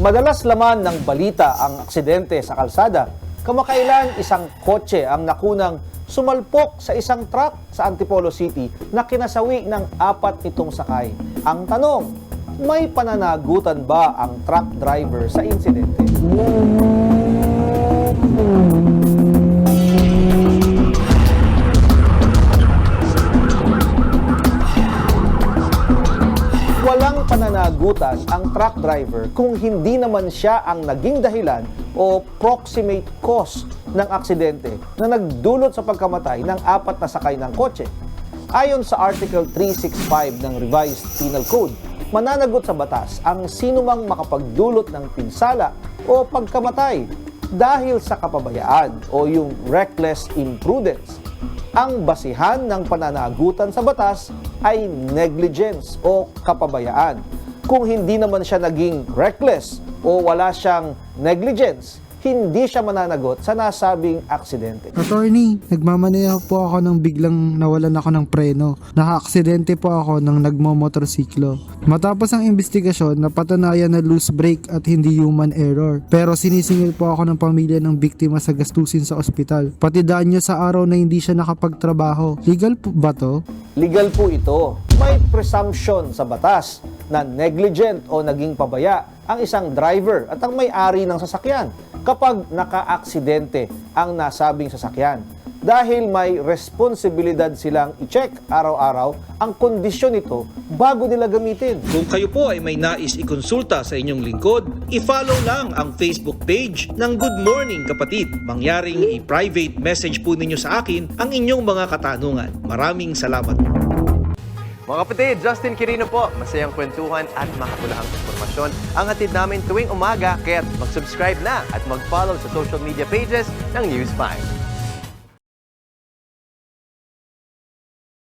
Madalas laman ng balita ang aksidente sa kalsada. Kamakailan isang kotse ang nakunang sumalpok sa isang truck sa Antipolo City na kinasawi ng apat nitong sakay. Ang tanong, may pananagutan ba ang truck driver sa insidente? Pananagutan ang truck driver kung hindi naman siya ang naging dahilan o proximate cause ng aksidente na nagdulot sa pagkamatay ng apat na sakay ng kotse. Ayon sa Article 365 ng Revised Penal Code, mananagot sa batas ang sinumang makapagdulot ng pinsala o pagkamatay dahil sa kapabayaan o yung reckless imprudence. Ang basihan ng pananagutan sa batas ay negligence o kapabayaan. Kung hindi naman siya naging reckless o wala siyang negligence, hindi siya mananagot sa nasabing aksidente. Attorney, nagmamaneho po ako nang biglang nawalan ako ng preno. Naka-aksidente po ako nang nagmomotorsiklo. Matapos ang investigasyon, napatunayan na loose brake at hindi human error. Pero sinisingil po ako ng pamilya ng biktima sa gastusin sa ospital. Pati daan niya sa araw na hindi siya nakapagtrabaho. Legal po ba to? Legal po ito. May presumption sa batas na negligent o naging pabaya ang isang driver at ang may-ari ng sasakyan kapag naka-aksidente ang nasabing sasakyan. Dahil may responsibilidad silang i-check araw-araw ang kondisyon nito bago nila gamitin. Kung kayo po ay may nais ikonsulta sa inyong lingkod, i-follow lang ang Facebook page ng Good Morning Kapatid. Mangyaring i-private message po ninyo sa akin ang inyong mga katanungan. Maraming salamat po. Mga kapatid, Justin Quirino po. Masayang kwentuhan at makapulahang informasyon ang hatid namin tuwing umaga. Kaya mag-subscribe na at mag-follow sa social media pages ng News 5.